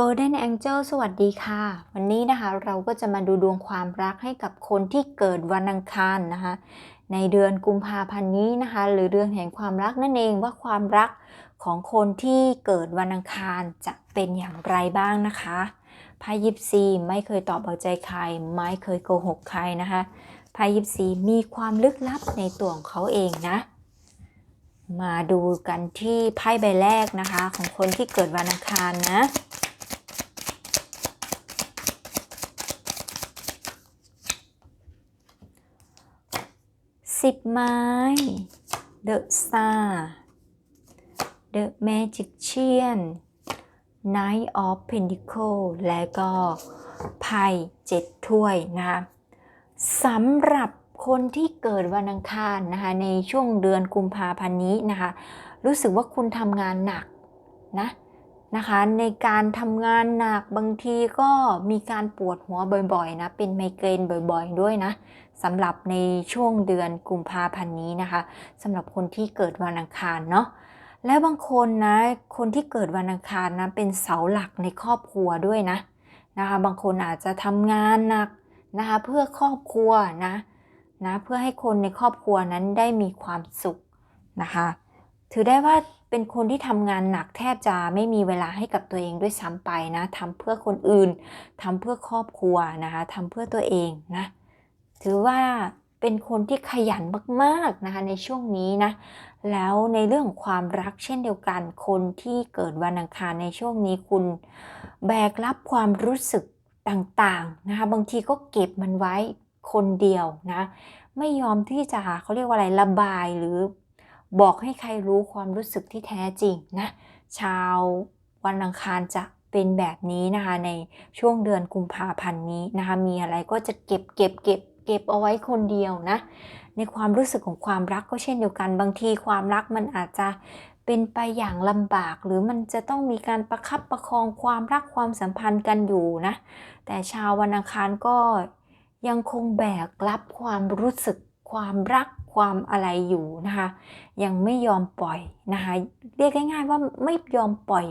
Golden Angel สวัสดีค่ะ วันนี้นะคะเราก็จะมาดูดวงความรักให้กับคนที่เกิดวันอังคารนะคะ ในเดือนกุมภาพันธ์นี้นะคะ หรือเดือนแห่งความรักนั่นเองว่าความรักของคนที่เกิดวันอังคารจะเป็นอย่างไรบ้างนะคะไพ่ยิปซีไม่เคยตอบเอาใจใคร ไม่เคยโกหกใครนะคะไพ่ยิปซีมีความลึกลับในตัวของเขาเองนะมาดูกันที่ไพ่ใบแรกนะคะ ของคนที่เกิดวันอังคารนะ สิบไม้ The Star The Magician Knight of Pentacles และก็ไพ่เจ็ดถ้วยนะคะสำหรับคนที่เกิดวันอังคารนะคะในช่วงเดือนกุมภาพันธ์นี้นะคะ รู้สึกว่าคุณทำงานหนักนะ นะคะ ในการทำงานหนักบางทีก็มีการปวดหัวบ่อยๆนะเป็นไมเกรนบ่อยๆ ด้วยนะสำหรับในช่วงเดือนกุมภาพันธ์นี้นะคะสำหรับคนที่เกิดวันอังคารเนาะและบางคนนะคนที่เกิดวันอังคารนะเป็นเสาหลักในครอบครัวด้วยนะนะคะบางคนอาจจะทำงานหนักนะคะเพื่อครอบครัวนะนะเพื่อให้คนในครอบครัวนั้นได้มีความสุขนะคะถือได้ว่า เป็นคนที่ทำงานหนักแทบจะไม่มีเวลาให้กับตัวเองด้วยซ้ำไปนะทำเพื่อคนอื่นทำเพื่อครอบครัวนะคะทำเพื่อตัวเองนะถือว่าเป็นคนที่ขยันมากๆนะคะในช่วงนี้นะแล้วในเรื่องของความรักเช่นเดียวกัน คนที่เกิดวันอังคารในช่วงนี้คุณแบกรับความรู้สึกต่างๆนะคะบางทีก็เก็บมันไว้คนเดียวนะไม่ยอมที่จะเขาเรียกว่าอะไรระบายหรือ บอกให้ใครรู้ความรู้สึกที่แท้จริงนะ ชาววันอังคารจะเป็นแบบนี้นะคะในช่วงเดือนกุมภาพันธ์นี้นะคะมีอะไรก็จะเก็บเก็บเก็บเก็บเอาไว้คนเดียวนะ ในความรู้สึกของความรักก็เช่นเดียวกัน บางทีความรักมันอาจจะเป็นไปอย่างลำบาก หรือมันจะต้องมีการประคับประคองความรักความสัมพันธ์กันอยู่นะ แต่ชาววันอังคารก็ยังคงแบกรับความรู้สึกความรัก ความอะไรอยู่นะคะ ยังไม่ยอมปล่อยนะคะ เรียกง่ายๆว่าไม่ยอมปล่อย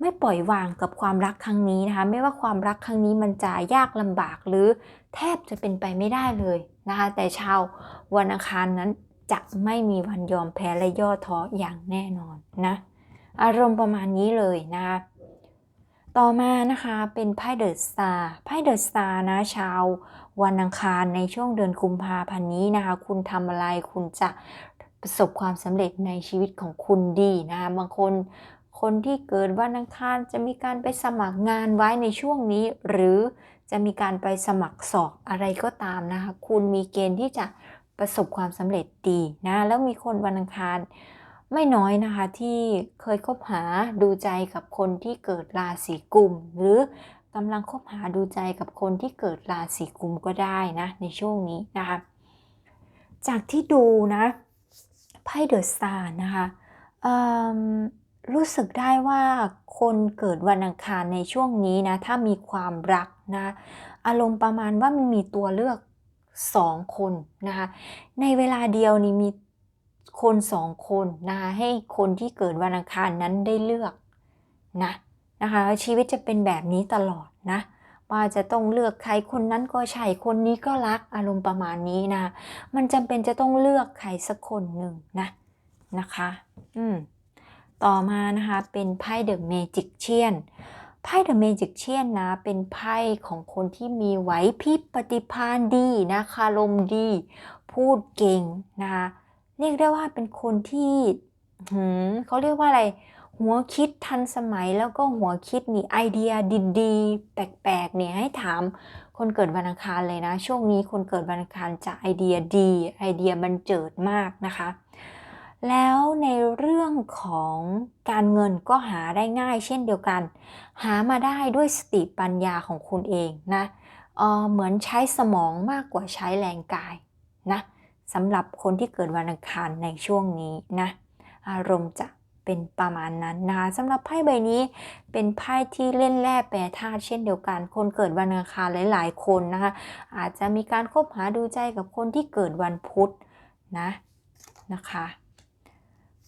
ไม่ปล่อยวางกับความรักครั้งนี้นะคะ ไม่ว่าความรักครั้งนี้มันจะยากลำบากหรือแทบจะเป็นไปไม่ได้เลยนะคะ แต่ชาววันอังคารนั้นจะไม่มีวันยอมแพ้และย่อท้ออย่างแน่นอนนะ อารมณ์ประมาณนี้เลยนะคะ ต่อมานะคะเป็นไพ่เดอะสตาร์ไพ่เดอะสตาร์นะชาววันอังคารในช่วงเดือนกุมภาพันธ์นี้นะคะ คุณทำอะไรคุณจะประสบความสำเร็จในชีวิตของคุณดีนะคะบางคนคนที่เกิดวันอังคารจะมีการไปสมัครงานไว้ในช่วงนี้ หรือจะมีการไปสมัครสอบอะไรก็ตามนะคะ คุณมีเกณฑ์ที่จะประสบความสำเร็จดีนะแล้วมีคนวันอังคาร ไม่น้อยนะคะที่เคยคบหาดูใจกับคนที่เกิดราศีกุม หรือกำลังคบหาดูใจกับคนที่เกิดราศีกุมก็ได้นะในช่วงนี้นะคะจากที่ดูนะไพ่เดอะสตาร์นะคะรู้สึกได้ว่าคนเกิดวันอังคารในช่วงนี้นะถ้ามีความรักนะอารมณ์ประมาณว่ามันมีตัวเลือกสองคนนะคะในเวลาเดียวนี้มี คนสองคนนะคะให้คนที่เกิดวันอังคารนั้นได้เลือกนะนะคะชีวิตจะเป็นแบบนี้ตลอดนะว่าจะต้องเลือกใครคนนั้นก็ใช่คนนี้ก็รักอารมณ์ประมาณนี้นะ มันจำเป็นจะต้องเลือกใครสักคนหนึ่งนะนะคะ อืมต่อมานะคะเป็นไพ่เดอะเมจิกเชียนไพ่เดอะเมจิกเชียนนะ เป็นไพ่ของคนที่มีไหวพริบปฏิภาณดีนะคะลมดี พูดเก่งนะคะ เรียกได้ว่าเป็นคนที่หืมเขาเรียกว่าอะไร หัวคิดทันสมัยแล้วก็หัวคิดนี่ไอเดียดีๆ แปลกๆเนี่ยให้ถามคนเกิดวันอังคารเลยนะ ช่วงนี้คนเกิดวันอังคารจะไอเดียดีไอเดียบันเจิดมากนะคะ แล้วในเรื่องของการเงินก็หาได้ง่ายเช่นเดียวกัน หามาได้ด้วยสติปัญญาของคุณเองนะเออเหมือนใช้สมองมากกว่าใช้แรงกายนะ สำหรับคนที่เกิดวันอังคารในช่วงนี้นะ อารมณ์จะเป็นประมาณนั้นนะคะสำหรับไพ่ใบนี้เป็นไพ่ที่เล่นแร่แปรธาตุเช่นเดียวกัน คนเกิดวันอังคารหลาย ๆ คนนะคะ อาจจะมีการคบหาดูใจกับคนที่เกิดวันพุธนะนะคะ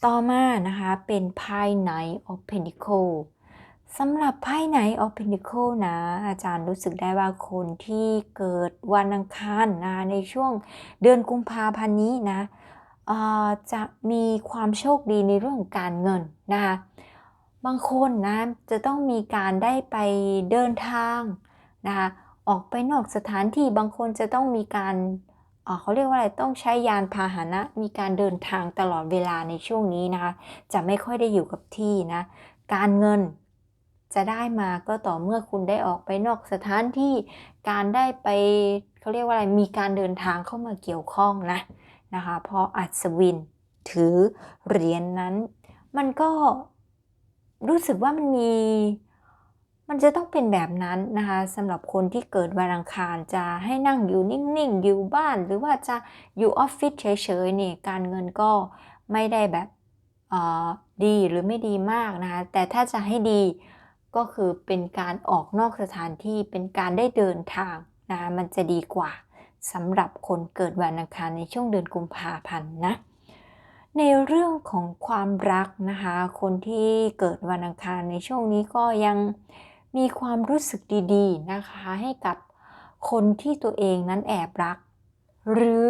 ต่อมานะคะเป็นไพ่ Knight of Pentacle สำหรับไพ่ไหน of Pentacle นะ อาจารย์รู้สึกได้ว่าคนที่เกิดวันอังคารนะในช่วงเดือนกุมภาพันธ์นี้นะจะมีความโชคดีในเรื่องการเงินนะคะบางคนนะจะต้องมีการได้ไปเดินทางนะคะออกไปนอกสถานที่บางคนจะต้องมีการเขาเรียกว่าอะไรต้องใช้ยานพาหนะ มีการเดินทางตลอดเวลาในช่วงนี้นะคะจะไม่ค่อยได้อยู่กับที่นะการเงิน จะได้มาก็ต่อเมื่อคุณได้ออกไปนอกสถานที่การได้ไปเขาเรียกว่าอะไรมีการเดินทางเข้ามาเกี่ยวข้องนะนะคะ เพราะอัศวินถือเหรียญนนั้น มันก็รู้สึกว่ามันมีมันจะต้องเป็นแบบนั้นนะคะสำหรับคนที่เกิดวันอังคารจะให้นั่งอยู่นิ่งๆ อยู่บ้าน หรือว่าจะอยู่ออฟฟิศเฉยๆเนี่ยการเงินก็ไม่ได้แบบดีหรือไม่ดีมากนะคะแต่ถ้าจะให้ดี ก็คือเป็นการออกนอกสถานที่เป็นการได้เดินทางนะมันจะดีกว่าสำหรับคนเกิดวันอังคารในช่วงเดือนกุมภาพันธ์นะในเรื่องของความรักนะคะ คนที่เกิดวันอังคารในช่วงนี้ก็ยังมีความรู้สึกดีๆนะคะ ให้กับคนที่ตัวเองนั้นแอบรัก หรือ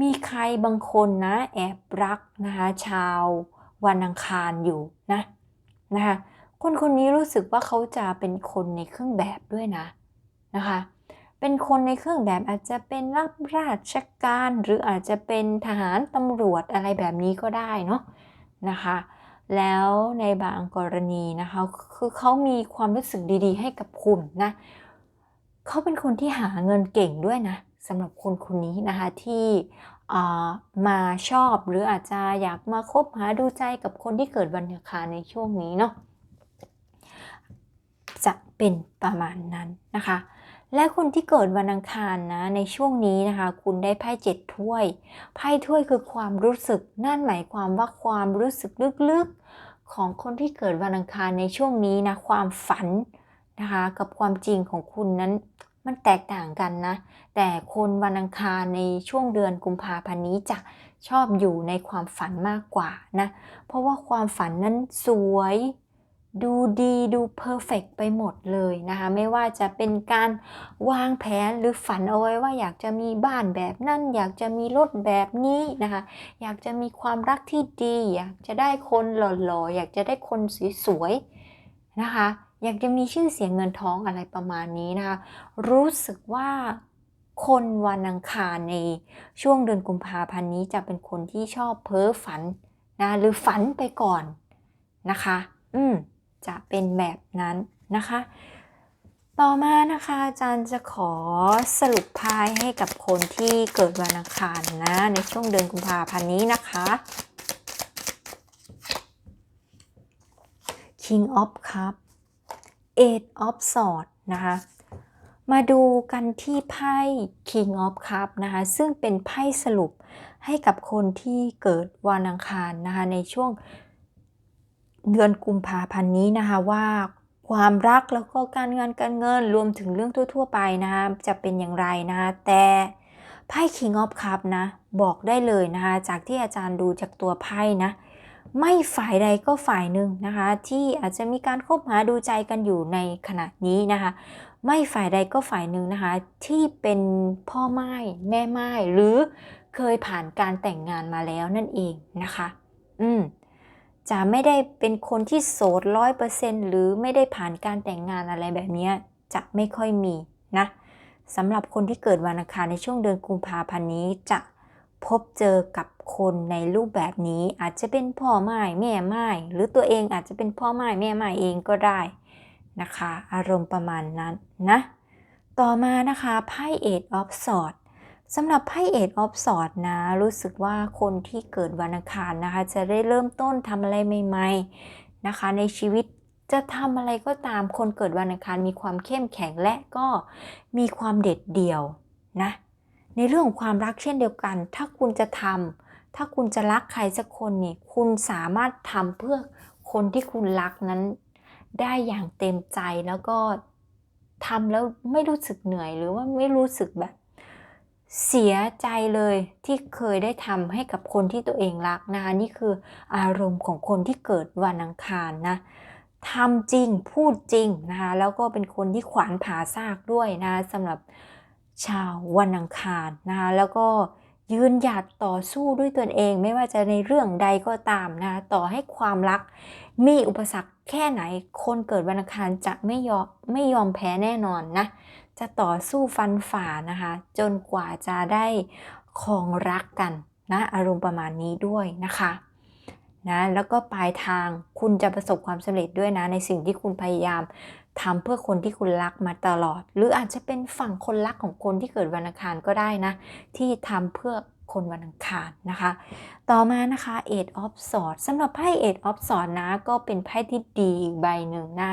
มีใครบางคนนะแอบรักนะคะชาววันอังคารอยู่นะนะคะ คนคนนี้รู้สึกว่าเขาจะเป็นคนในเครื่องแบบด้วยนะนะคะ เป็นคนในเครื่องแบบอาจจะเป็นรับราชการหรืออาจจะเป็นทหารตำรวจอะไรแบบนี้ก็ได้เนาะนะคะ แล้วในบางกรณีนะคะคือเขามีความรู้สึกดีๆ ให้กับคุณนะเขาเป็นคนที่หาเงินเก่งด้วยนะสำหรับคนคนนี้นะคะที่มาชอบหรืออาจจะอยากมาคบหาดูใจกับคนที่เกิดวันอังคารในช่วงนี้เนาะ จะเป็นประมาณนั้นนะคะ และคนที่เกิดวันอังคารนะในช่วงนี้นะคะ คุณได้ไพ่เจ็ดถ้วยไพ่ถ้วยคือความรู้สึกนั่นหมายความว่าความรู้สึกลึกๆของคนที่เกิดวันอังคารในช่วงนี้นะความฝันนะคะกับความจริงของคุณนั้นมันแตกต่างกันนะ แต่คนวันอังคารในช่วงเดือนกุมภาพันธ์นี้จะชอบอยู่ในความฝันมากกว่านะ เพราะว่าความฝันนั้นสวย ดูดีดูเพอร์เฟกไปหมดเลยนะคะ ไม่ว่าจะเป็นการวางแผนหรือฝันเอาไว้ว่าอยากจะมีบ้านแบบนั่น อยากจะมีรถแบบนี้นะคะ อยากจะมีความรักที่ดี อยากจะได้คนหล่อๆ อยากจะได้คนสวยๆนะคะ อยากจะมีชื่อเสียงเงินทองอะไรประมาณนี้นะคะ รู้สึกว่าคนวันอังคารในช่วงเดือนกุมภาพันธ์นี้จะเป็นคนที่ชอบเพ้อฝันนะหรือฝันไปก่อนนะคะ อืม จะเป็นแบบนั้นนะคะ ต่อมานะคะอาจารย์จะขอสรุปพายให้กับคนที่เกิดวันอังคารนะ ในช่วงเดือนกุมภาพันธ์นี้นะคะ King of Cup Eight of Swords นะคะ มาดูกันที่ไพ่ King of Cup นะคะ ซึ่งเป็นไพ่สรุปให้กับคนที่เกิดวันอังคารนะคะในช่วง เดือนกุมภาพันธ์นี้นะคะว่าความรักแล้วก็การงานการเงินรวมถึงเรื่องทั่ว ๆ ไปนะคะจะเป็นอย่างไรนะคะแต่ไพ่ King of Cup นะบอกได้เลยนะคะจากที่อาจารย์ดูจากตัวไพ่นะไม่ฝ่ายใดก็ฝ่ายหนึ่งนะคะที่อาจจะมีการคบหาดูใจกันอยู่ในขณะนี้นะคะไม่ฝ่ายใดก็ฝ่ายหนึ่งนะคะที่เป็นพ่อไม้แม่ไม้หรือเคยผ่านการแต่งงานมาแล้วนั่นเองนะคะ อืม จะไม่ได้เป็นคนที่โสดร้อยเปอร์เซ็นต์หรือไม่ได้ผ่านการแต่งงานอะไรแบบนี้จะไม่ค่อยมีนะสำหรับคนที่เกิดวันอังคารในช่วงเดือนกุมภาพันธ์นี้จะพบเจอกับคนในรูปแบบนี้อาจจะเป็นพ่อไม้แม่ไม้หรือตัวเองอาจจะเป็นพ่อไม้แม่ไม้เองก็ได้นะคะ อารมณ์ประมาณนั้นนะ ต่อมานะคะไพ่ Eight of Swords ส สำหรับไพ่เอ็ดออฟสอดนะ รู้สึกว่าคนที่เกิดวันอังคารนะคะ จะได้เริ่มต้นทำอะไรใหม่ๆนะคะ ในชีวิตจะทำอะไรก็ตามคนเกิดวันอังคารมีความเข้มแข็งและก็มีความเด็ดเดี่ยวนะ ในเรื่องของความรักเช่นเดียวกัน ถ้าคุณจะทำถ้าคุณจะรักใครสักคนนี่คุณสามารถทำเพื่อคนที่คุณรักนั้น ได้อย่างเต็มใจแล้วก็ทำแล้วไม่รู้สึกเหนื่อยหรือว่าไม่รู้สึกแบบ เสียใจเลยที่เคยได้ทำให้กับคนที่ตัวเองรักนะคะนี่คืออารมณ์ของคนที่เกิดวันอังคารนะทำจริงพูดจริงนะคะแล้วก็เป็นคนที่ขวานผ่าซากด้วยนะสำหรับชาววันอังคารนะคะแล้วก็ ยืนหยัดต่อสู้ด้วยตนเองไม่ว่าจะในเรื่องใดก็ตามนะ ต่อให้ความรักมีอุปสรรคแค่ไหน คนเกิดวันอังคารจะไม่ยอมไม่ยอมแพ้แน่นอนนะ จะต่อสู้ฟันฝ่านะคะ จนกว่าจะได้ครองรักกันนะอารมณ์ประมาณนี้ด้วยนะคะนะแล้วก็ปลายทางคุณจะประสบความสำเร็จด้วยนะในสิ่งที่คุณพยายาม ทำเพื่อคนที่คุณรักมาตลอด หรืออาจจะเป็นฝั่งคนรักของคนที่เกิดวันอังคารก็ได้นะ ที่ทำเพื่อคนวันอังคารนะคะ ต่อมานะคะ Eight of Swords สำหรับไพ่ Eight of Swords นะ ก็เป็นไพ่ที่ดีอีกใบหนึ่งนะ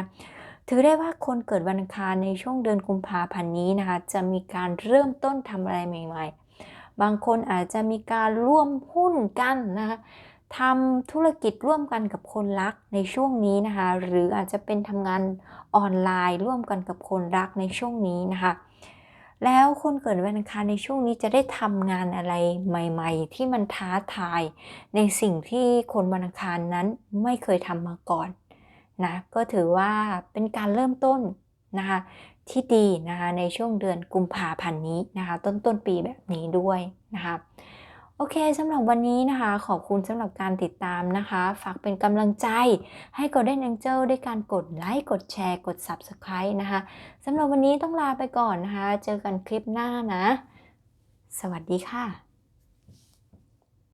ถือได้ว่าคนเกิดวันอังคารในช่วงเดือนกุมภาพันธ์นี้นะคะ จะมีการเริ่มต้นทำอะไรใหม่ ๆ บางคนอาจจะมีการร่วมหุ้นกันนะคะ ทำธุรกิจร่วมกันกับคนรักในช่วงนี้นะคะ หรืออาจจะเป็นทำงานออนไลน์ร่วมกันกับคนรักในช่วงนี้นะคะ แล้วคนเกิดวันอังคารในช่วงนี้จะได้ทำงานอะไรใหม่ ๆ ที่มันท้าทาย ในสิ่งที่คนวันอังคารนั้นไม่เคยทำมาก่อนนะก็ถือว่าเป็นการเริ่มต้นนะคะที่ดีนะคะในช่วงเดือนกุมภาพันธ์นี้นะคะ ต้นต้นปีแบบนี้ด้วยนะคะ โอเคสำหรับวันนี้นะคะ ขอบคุณสำหรับการติดตามนะคะ ฝากเป็นกำลังใจให้ Golden Angel ด้วยการกดไลค์กดแชร์กด Subscribe นะคะสำหรับวันนี้ต้องลาไปก่อนนะคะ เจอกันคลิปหน้านะ สวัสดีค่ะ